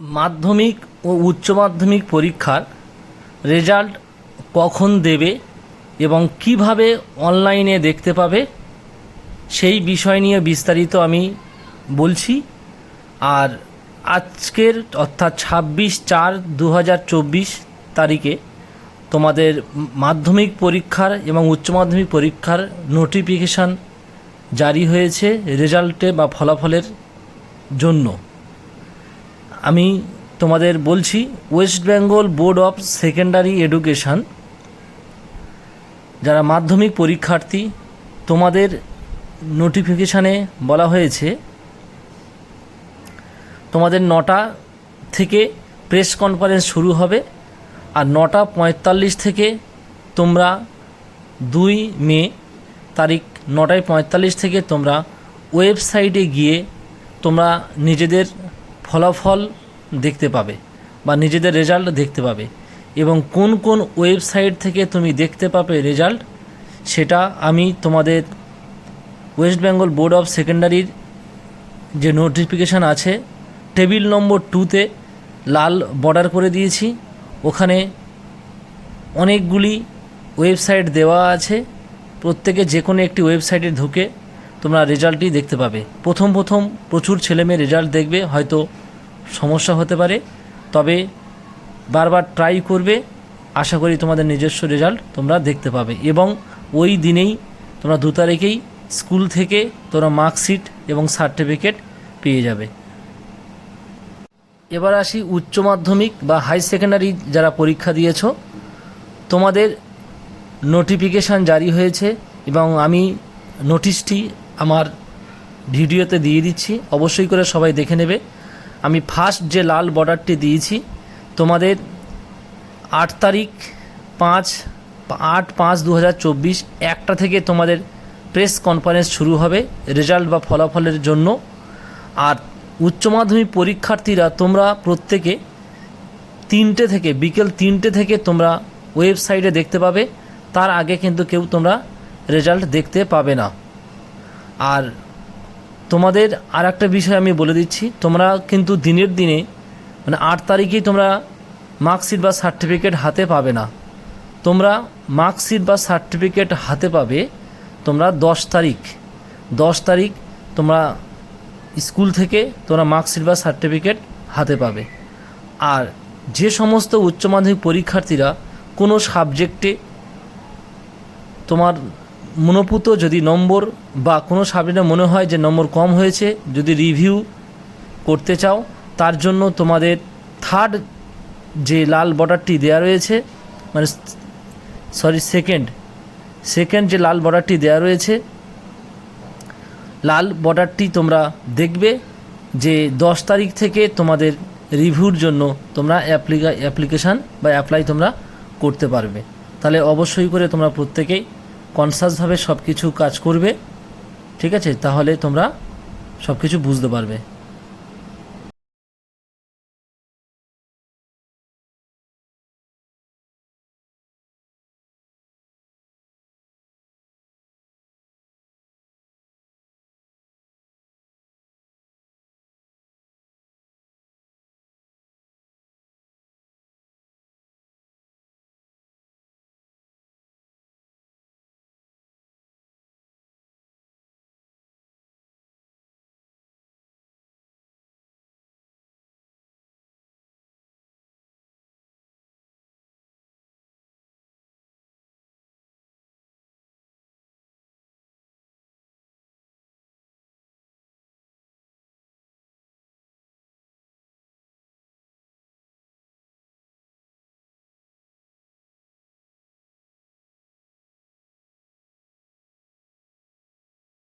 মাধ্যমিক ও উচ্চ মাধ্যমিক পরীক্ষার রেজাল্ট কখন দেবে এবং কীভাবে অনলাইনে দেখতে পাবে, সেই বিষয় নিয়ে বিস্তারিত আমি বলছি। আর আজকের অর্থাৎ ছাব্বিশ চার দু তারিখে তোমাদের মাধ্যমিক পরীক্ষার এবং উচ্চ মাধ্যমিক পরীক্ষার নোটিফিকেশান জারি হয়েছে রেজাল্টে বা ফলাফলের জন্য। আমি তোমাদের বলছি West Bengal board of secondary education যারা মাধ্যমিক পরীক্ষার্থী, তোমাদের নোটিফিকেশানে বলা হয়েছে, তোমাদের নটা থেকে প্রেস কনফারেন্স শুরু হবে, আর নটা পঁয়তাল্লিশ থেকে তোমরা দুই মে তারিখ নটায় পঁয়তাল্লিশ থেকে তোমরা ওয়েবসাইটে গিয়ে তোমরা নিজেদের ফলাফল দেখতে পাবে বা নিজেদের রেজাল্ট দেখতে পাবে এবং কোন কোন ওয়েবসাইট থেকে তুমি দেখতে পাবে রেজাল্ট, সেটা আমি তোমাদের ওয়েস্ট বেঙ্গল বোর্ড অফ সেকেন্ডারির যে নোটিফিকেশান আছে, টেবিল নম্বর টুতে লাল বর্ডার করে দিয়েছি। ওখানে অনেকগুলি ওয়েবসাইট দেওয়া আছে। প্রত্যেকে যে কোনো একটি ওয়েবসাইটে ঢুকে তোমরা রেজাল্টই দেখতে পাবে। প্রথম প্রথম প্রচুর ছেলেমেয়ে রেজাল্ট দেখবে, হয়তো সমস্যা হতে পারে। তবে বারবার ট্রাই করবে, আশা করি তোমাদের নিজস্ব রেজাল্ট তোমরা দেখতে পাবে। এবং ওই দিনেই তোমরা দু তারিখেই স্কুল থেকে তোমরা মার্কশিট এবং সার্টিফিকেট পেয়ে যাবে। এবার আসি উচ্চ মাধ্যমিক বা হাই সেকেন্ডারি যারা পরীক্ষা দিয়েছ, তোমাদের নোটিফিকেশান জারি হয়েছে এবং আমি নোটিশটি আমার ভিডিওতে দিয়ে দিচ্ছি, অবশ্যই করে সবাই দেখে নেবে। আমি ফার্স্ট যে লাল বর্ডারটি দিয়েছি, তোমাদের আট তারিখ পাঁচ, আট পাঁচ দু একটা থেকে তোমাদের প্রেস কনফারেন্স শুরু হবে রেজাল্ট বা ফলাফলের জন্য। আর উচ্চ মাধ্যমিক পরীক্ষার্থীরা তোমরা প্রত্যেকে তিনটে থেকে, বিকেল তিনটে থেকে তোমরা ওয়েবসাইটে দেখতে পাবে। তার আগে কিন্তু কেউ তোমরা রেজাল্ট দেখতে পাবে না। আর তোমাদের আর একটা বিষয় আমি বলে দিচ্ছি, তোমরা কিন্তু দিনের দিনে মানে আট তারিখেই তোমরা মার্কশিট বা সার্টিফিকেট হাতে পাবে না। তোমরা মার্কশিট বা সার্টিফিকেট হাতে পাবে তোমরা দশ তারিখ। দশ তারিখ তোমরা স্কুল থেকে তোমরা মার্কশিট বা সার্টিফিকেট হাতে পাবে। আর যে সমস্ত উচ্চ মাধ্যমিক পরীক্ষার্থীরা কোনো সাবজেক্টে তোমার মনোপুত যদি নম্বর বা কোনো সাবজেক্টে মনে হয় যে নম্বর কম হয়েছে, যদি রিভিউ করতে চাও, তার জন্য তোমাদের থার্ড যে লাল বর্ডারটি দেওয়া রয়েছে মানে সরি সেকেন্ড সেকেন্ড যে লাল বর্ডারটি দেওয়া রয়েছে, লাল বর্ডারটি তোমরা দেখবে যে দশ তারিখ থেকে তোমাদের রিভিউর জন্য তোমরা অ্যাপ্লিকা, অ্যাপ্লিকেশান বা অ্যাপ্লাই তোমরা করতে পারবে। তাহলে অবশ্যই করে তোমরা প্রত্যেকেই কনসাসভাবে সব কিছু কাজ করবে ঠিক আছে? তাহলে তোমরা সব কিছু বুঝতে পারবে।